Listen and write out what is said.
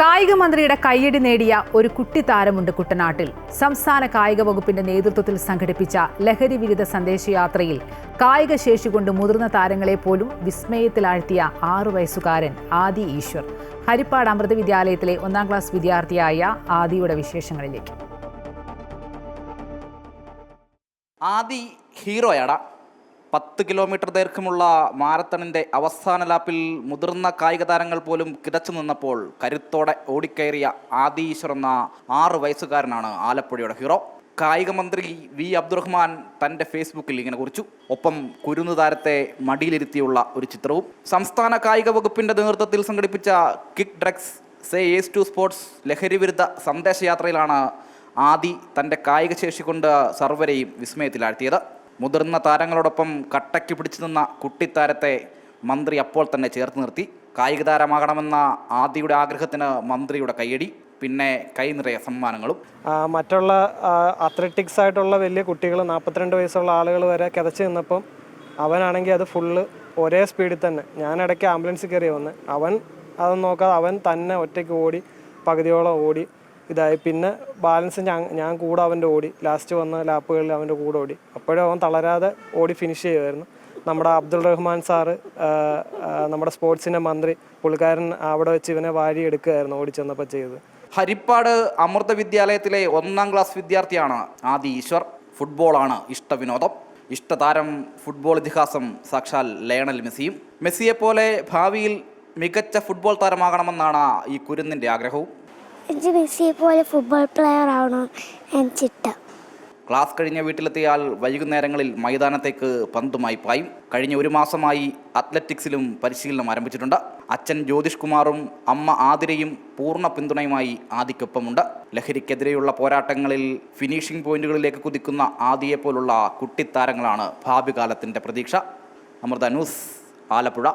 കായിക മന്ത്രിയുടെ കയ്യടി നേടിയ ഒരു കുട്ടി താരമുണ്ട് കുട്ടനാട്ടിൽ. സംസ്ഥാന കായിക വകുപ്പിന്റെ നേതൃത്വത്തിൽ സംഘടിപ്പിച്ച ലഹരി വിരുദ്ധ സന്ദേശയാത്രയിൽ കായിക ശേഷി കൊണ്ട് മുതിർന്ന താരങ്ങളെ പോലും വിസ്മയത്തിലാഴ്ത്തിയ ആറു വയസ്സുകാരൻ ആദി ഈശ്വർ. ഹരിപ്പാട് അമൃത വിദ്യാലയത്തിലെ ഒന്നാം ക്ലാസ് വിദ്യാർത്ഥിയായ ആദിയുടെ വിശേഷങ്ങളിലേക്ക്. ആദി ഹീറോയാടാ. പത്ത് കിലോമീറ്റർ ദൈർഘ്യമുള്ള മാരത്തണിന്റെ അവസാന ലാപ്പിൽ മുതിർന്ന കായിക താരങ്ങൾ പോലും കിതച്ചു നിന്നപ്പോൾ കരുത്തോടെ ഓടിക്കയറിയ ആദീശ്വർ എന്ന ആറ് വയസ്സുകാരനാണ് ആലപ്പുഴയുടെ ഹീറോ. കായിക മന്ത്രി വി അബ്ദുറഹ്മാൻ തന്റെ ഫേസ്ബുക്കിൽ ഇങ്ങനെ കുറിച്ചു. ഒപ്പം കുരുന്നു താരത്തെ മടിയിലിരുത്തിയുള്ള ഒരു ചിത്രവും. സംസ്ഥാന കായിക വകുപ്പിന്റെ നേതൃത്വത്തിൽ സംഘടിപ്പിച്ച kick drugs say yes to sports ലഹരി വിരുദ്ധ സന്ദേശയാത്രയിലാണ് ആദി തന്റെ കായിക ശേഷി കൊണ്ട് സർവരെയും വിസ്മയത്തിലാഴ്ത്തിയത്. മുതിർന്ന താരങ്ങളോടൊപ്പം കട്ടയ്ക്ക് പിടിച്ചു നിന്ന കുട്ടിത്താരത്തെ മന്ത്രി അപ്പോൾ തന്നെ ചേർത്ത് നിർത്തി. കായിക താരമാകണമെന്ന ആദിയുടെ ആഗ്രഹത്തിന് മന്ത്രിയുടെ കൈയടി പിന്നെ കൈ നിറയെ സമ്മാനങ്ങളും. മറ്റുള്ള അത്ലറ്റിക്സ് ആയിട്ടുള്ള വലിയ കുട്ടികൾ നാൽപ്പത്തിരണ്ട് വയസ്സുള്ള ആളുകൾ വരെ കിതച്ച് നിന്നപ്പം അവനാണെങ്കിൽ അത് ഫുള്ള് ഒരേ സ്പീഡിൽ തന്നെ. ഞാൻ ഇടയ്ക്ക് ആംബുലൻസിൽ കയറി വന്ന് അവൻ അതൊന്നും നോക്കാതെ അവൻ തന്നെ ഒറ്റയ്ക്ക് ഓടി പകുതിയോളം ഓടി ഇതായി. പിന്നെ ബാലൻസ് ഞാൻ ഞാൻ കൂടെ അവന്റെ ഓടി. ലാസ്റ്റ് വന്ന ലാപ്പുകളിൽ അവന്റെ കൂടെ ഓടി. അപ്പോഴും അവൻ തളരാതെ ഓടി ഫിനിഷ് ചെയ്യുമായിരുന്നു. നമ്മുടെ അബ്ദുൾ റഹ്മാൻ സാറ് നമ്മുടെ സ്പോർട്സിന്റെ മന്ത്രി പുള്ളിക്കാരൻ അവിടെ വെച്ച് ഇവനെ വാരി എടുക്കുകയായിരുന്നു ഓടി ചെന്നപ്പോൾ ചെയ്തത്. ഹരിപ്പാട് അമൃത വിദ്യാലയത്തിലെ ഒന്നാം ക്ലാസ് വിദ്യാർത്ഥിയാണ് ആദി ഈശ്വർ. ഫുട്ബോളാണ് ഇഷ്ടവിനോദം ഇഷ്ടതാരം ഫുട്ബോൾ ഇതിഹാസം സാക്ഷാൽ ലയണൽ മെസ്സിയും. മെസ്സിയെപ്പോലെ ഭാവിയിൽ മികച്ച ഫുട്ബോൾ താരമാകണമെന്നാണ് ഈ കുരുന്നിന്റെ ആഗ്രഹവും. എനിക്ക് മെസ്സിയെ പോലെ ഫുട്ബോൾ പ്ലെയർ ആവണം എനിച്ചിട്ട ക്ലാസ് കഴിഞ്ഞ വീട്ടിലെത്തിയാൽ വൈകുന്നേരങ്ങളിൽ മൈതാനത്തേക്ക് പന്തുമായി പായും. കഴിഞ്ഞ ഒരു മാസമായി അത്ലറ്റിക്സിലും പരിശീലനം ആരംഭിച്ചിട്ടുണ്ട്. അച്ഛൻ ജ്യോതിഷ് കുമാറും അമ്മ ആതിരയും പൂർണ പിന്തുണയുമായി ആദിക്കൊപ്പമുണ്ട്. ലഹരിക്കെതിരെയുള്ള പോരാട്ടങ്ങളിൽ ഫിനിഷിംഗ് പോയിന്റുകളിലേക്ക് കുതിക്കുന്ന ആദിയെപ്പോലുള്ള കുട്ടിത്താരങ്ങളാണ് ഭാവി കാലത്തിന്റെ പ്രതീക്ഷ. അമൃത ആലപ്പുഴ.